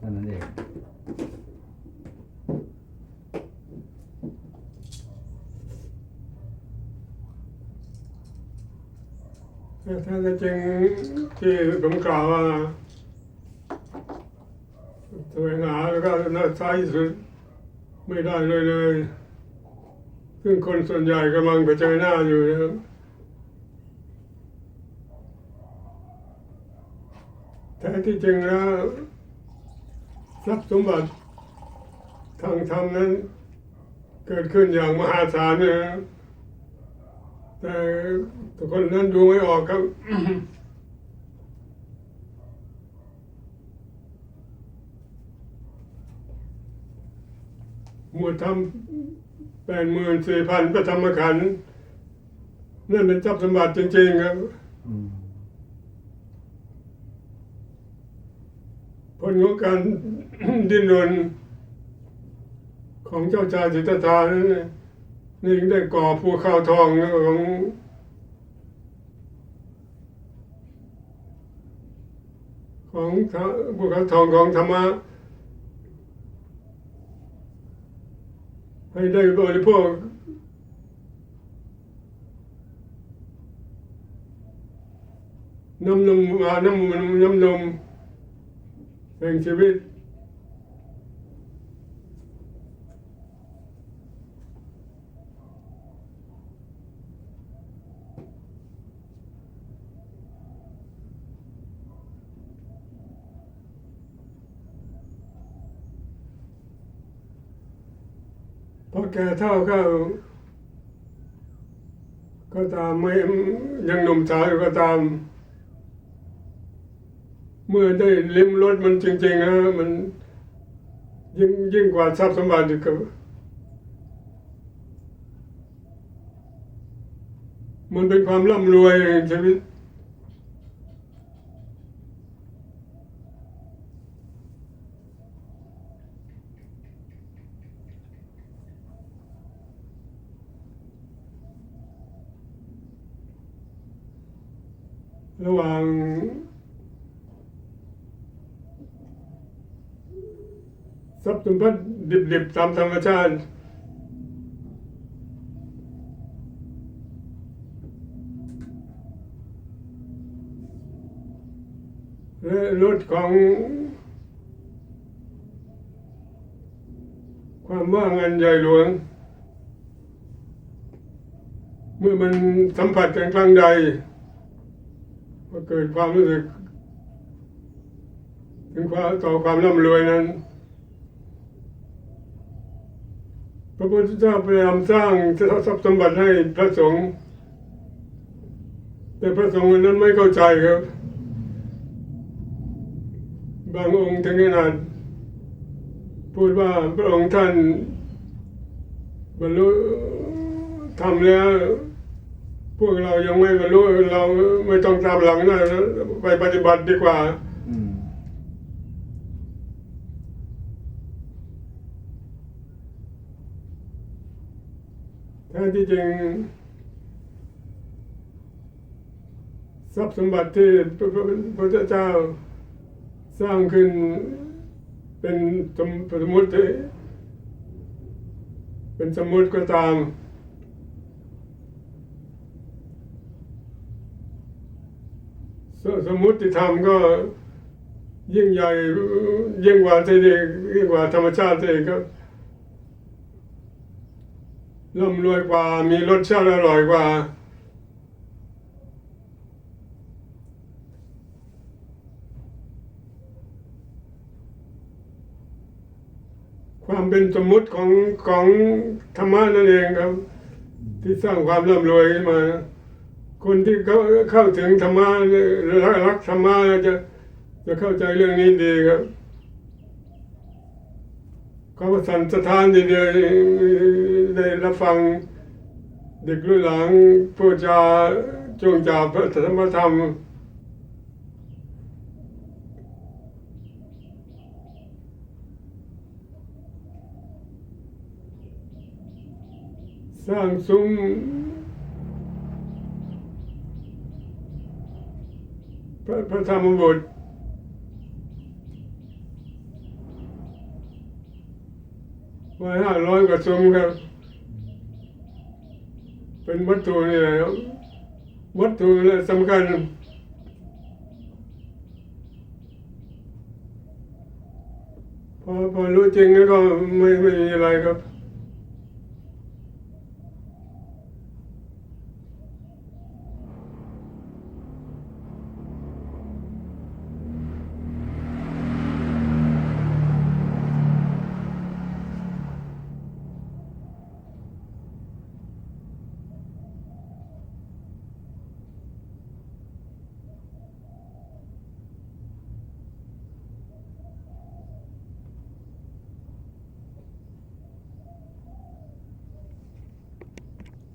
เท่านั้นเองแต่ถ้าจะจริงที่ผมกล่าวว่าแสวงหาแล้วก็น่าท้ายสุดไม่ได้เลยเลยซึ่งคนส่วนใหญ่กำลังเผชิญหน้าอยู่นะครับแต่ที่จริงแล้ว ทรัพย์สมบัติทางธรรมนั้น เกิดขึ้นอย่างมหาศาลนะแต่ทุกคนนั้นดูไม่ออกครับหมวดทำแปดหมื่นสี่พันประธรรมขันธ์นั่นเป็นทรัพย์สมบัติจริง ๆ ครับ อืม ผลของการดิ้นรนของเจ้าชายสิทธัตถานั่นน่ะนี่ได้ก่อภูเขาทองของของภูเขาทองของธรรมะให้ได้บริโภคน้ำนมหวานน้ำน้ำนม แห่งชีวิตพอแก่เท่าก็ก็ตามไม่ยังหนุ่มสาวอยู่ก็ตาม เมื่อได้ลิ้มรสมันจริงๆนะมันยิ่งยิ่งกว่าทรัพย์สมบัติอีกครับมันเป็นความร่ำรวยใชีวิตระหว่าง ทรัพย์สมบัติดิบๆตามธรรมชาติละรสของ ความว่างอันใหญ่หลวง เมื่อมันสัมผัสกันครั้งใดก็เกิดความรู้สึกถึงความต่อความร่ำรวยนั้น พ ระพุทธเจ้าพยายามสร้างทรัพย์สมบัติให้พระสงฆ์แต่พระสงฆ์นั้นไม่เข้าใจครับ บางองค์ถึงขนาดพูดว่าพระองค์ท่านบรรลุทำแล้ว พวกเรายังไม่บรรลุเราไม่ต้องตามหลังนะไปปฏิบัติดีกว่า แท้ที่จริงทรัพย์สมบัติที่พระพุทธเจ้าสร้างขึ้นเป็นสมสมมติที่เป็นสมมติก็ตามสสมมติธรรมก็ยิ่งใหญ่ยิ่งกว่าที่เองยิ่งกว่าธรรมชาติเองก็ ร่ำรวยกว่ามีรสชาติอร่อยกว่า ความเป็นสมมุติของของธรรมะนั่นเองครับ ที่สร้างความร่ำรวยขึ้นมา คนที่เขาเข้าถึงธรรมะรักรักธรรมะจะจะเข้าใจเรื่องนี้ดีครับเขาก็สั่นสะท้านทีเดียว ได้รับฟังเด็กรุ่นหลังพูดจาจงจาพระธรรมธรรม สร้างซุ้มพระพระธรรมบทไว้ห้าร้อยกว่าซุ้มครับ เป็นวัตถุนี่แหละครับวัตถุสำคัญพอพอรู้จริงแล้วก็ไม่ไม่มีอะไรครับ